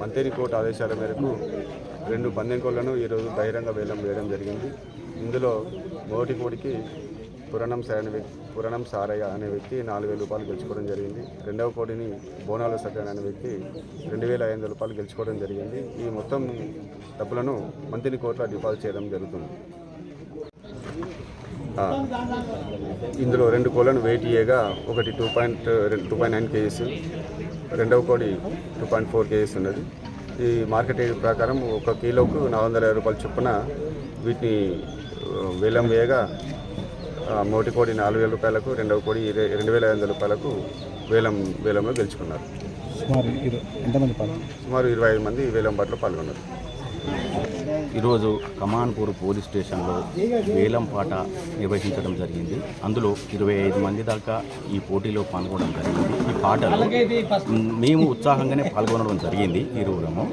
మంత్రి కోర్టు ఆదేశాల మేరకు రెండు పందెం ఈరోజు బహిరంగ వేలం వేయడం జరిగింది. ఇందులో మొదటి కోడికి పురాణం సార్ అనే వ్యక్తి పురాణం సారయ్య అనే వ్యక్తి నాలుగు వేల రూపాయలు గెలుచుకోవడం జరిగింది. రెండవ కోడిని బోనాల సత్యన్ అనే వ్యక్తి రెండు వేల ఐదు వందల రూపాయలు గెలుచుకోవడం జరిగింది. ఈ మొత్తం డబ్బులను మంత్రి కోర్టులో డిపాజిట్ చేయడం జరుగుతుంది. ఇందులో రెండు కోళ్ళను వెయిట్ చేయగా ఒకటి two point two point nine kgs రెండవ కోడి టూ పాయింట్ ఫోర్ కేజీస్ ఉన్నది. ఈ మార్కెట్ రేట్ ప్రకారం ఒక కిలోకు నాలుగు వందల యాభై రూపాయల చొప్పున వీటిని వేలం వేయగా మొదటి కోడి నాలుగు వేల రూపాయలకు రెండవ కోడి రెండు వేల ఐదు వందల రూపాయలకు వేలం వేలంలో గెలుచుకున్నారు. సుమారు ఇరవై ఐదు మంది వేలం పాటలో పాల్గొన్నారు. ఈరోజు కమాన్పూర్ పోలీస్ స్టేషన్లో వేలంపాట నిర్వహించడం జరిగింది. అందులో ఇరవై ఐదు మంది దాకా ఈ పోటీలో పాల్గొనడం జరిగింది. ఈ పాటలో మేము ఉత్సాహంగానే పాల్గొనడం జరిగింది ఈ ఇరువురము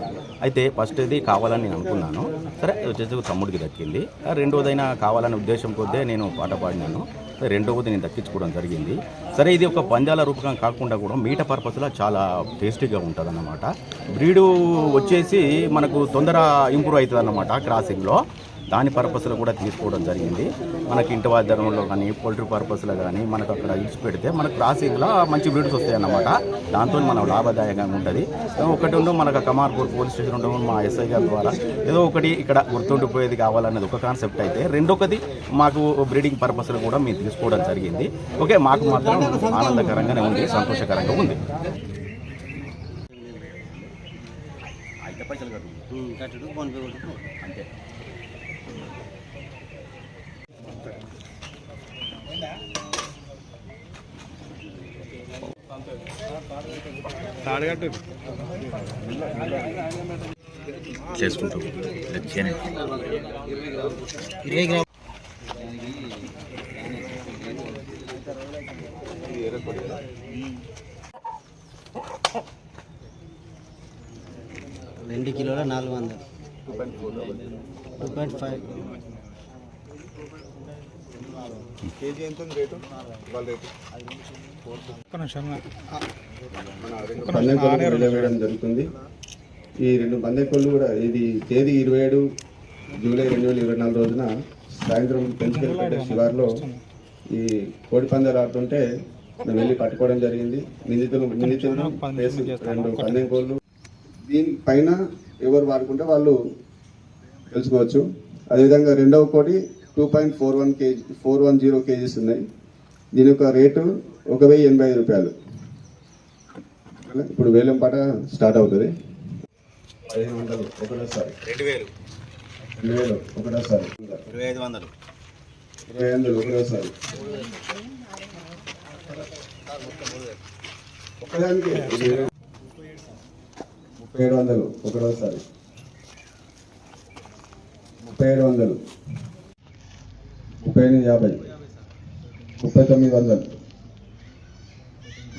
అయితే ఫస్ట్ ఇది కావాలని నేను అనుకున్నాను. సరే వచ్చేసి తమ్ముడికి దక్కింది. రెండోదైనా కావాలనే ఉద్దేశం కొద్దే నేను పాట పాడినాను. రెండవది నేను దక్కించుకోవడం జరిగింది. సరే ఇది ఒక పంజాల రూపకం కాకుండా కూడా మీట పర్పస్లో చాలా టేస్టీగా ఉంటుంది అన్నమాట బ్రీడు వచ్చేసి మనకు తొందర ఇంప్రూవ్ అవుతుంది అన్నమాట క్రాసింగ్లో. దాని పర్పస్లో కూడా తీసుకోవడం జరిగింది. మనకి ఇంటి వాద్యంలో కానీ పోల్ట్రీ పర్పస్లో కానీ మనకు అక్కడ ఇచ్చి పెడితే మనకు క్రాసింగ్లో మంచి బ్రీడ్స్ వస్తాయి అన్నమాట దాంతో మనం లాభదాయకంగా ఉంటుంది. ఒకటి ఉండు మనకు కమార్పూర్ పోలీస్ స్టేషన్ ఉండడం మా ఎస్ఐ గారి ద్వారా. ఏదో ఒకటి ఇక్కడ గుర్తుండిపోయేది కావాలనేది ఒక కాన్సెప్ట్ అయితే రెండొకటి మాకు బ్రీడింగ్ పర్పస్లో కూడా మేము తీసుకోవడం జరిగింది. ఓకే మాకు మాత్రం ఆనందకరంగానే ఉంది సంతోషకరంగా ఉంది. అయితే పైసలు కట్టు. అంతే. తాడగట్టు గ్రాములు. రెండు కిలోల నాలుగు వందలు. టూ పాయింట్ ఫైవ్ కేజీ ఎంత ఉంది రేటు వాళ్ళ రేటు ఒక్క నిమిషం పందెంకోళ్ళు వేయడం జరుగుతుంది. ఈ రెండు పందెంకోళ్ళు కూడా ఇది తేదీ ఇరవై ఏడు జూలై రెండు వేల ఇరవై నాలుగు రోజున సాయంత్రం పెంచుకెళ్ళిపేట శివార్లో ఈ కోడి పందాలు ఆడుతుంటే మేము వెళ్ళి పట్టుకోవడం జరిగింది. నిందితులు నిందితులు రెండు పందెంకోళ్ళు దీనిపైన ఎవరు వాడుకుంటే వాళ్ళు తెలుసుకోవచ్చు. అదేవిధంగా రెండవ కోడి two point four one kg four one zero kgs ఉన్నాయి. దీని యొక్క రేటు ఒక వెయ్యి ఎనభై ఐదు రూపాయలు. ఇప్పుడు వేలం పాట స్టార్ట్ అవుతుంది. పదిహేను వందలు ఒకటోసారి. రెండు వేలు. రెండు వేలు ఒకటోసారి. ఇరవై ఐదు వందలు. ఇరవై వందలు ఒకటోసారి. ఇది ముప్పై ఏడు వందలు ఒకటోసారి ముప్పై ఏడు వందలు. ముప్పై ఎనిమిది యాభై. ముప్పై తొమ్మిది వందలు.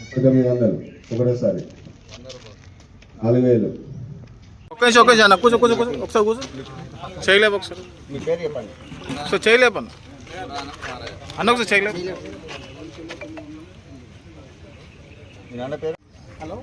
ముప్పై తొమ్మిది వందలు ఒకటోసారి నాలుగు వేలు. ఒక్క నిమిషం ఒక్క నిమిషం అన్న కూర్చో కూర్చో కూర్చో ఒకసారి కూర్చో. చేయలేపు ఒకసారి. మీ పేరు చెప్పండి. ఒకసారి చేయలేపు అన్న. అన్న ఒకసారి చేయలేపు హలో.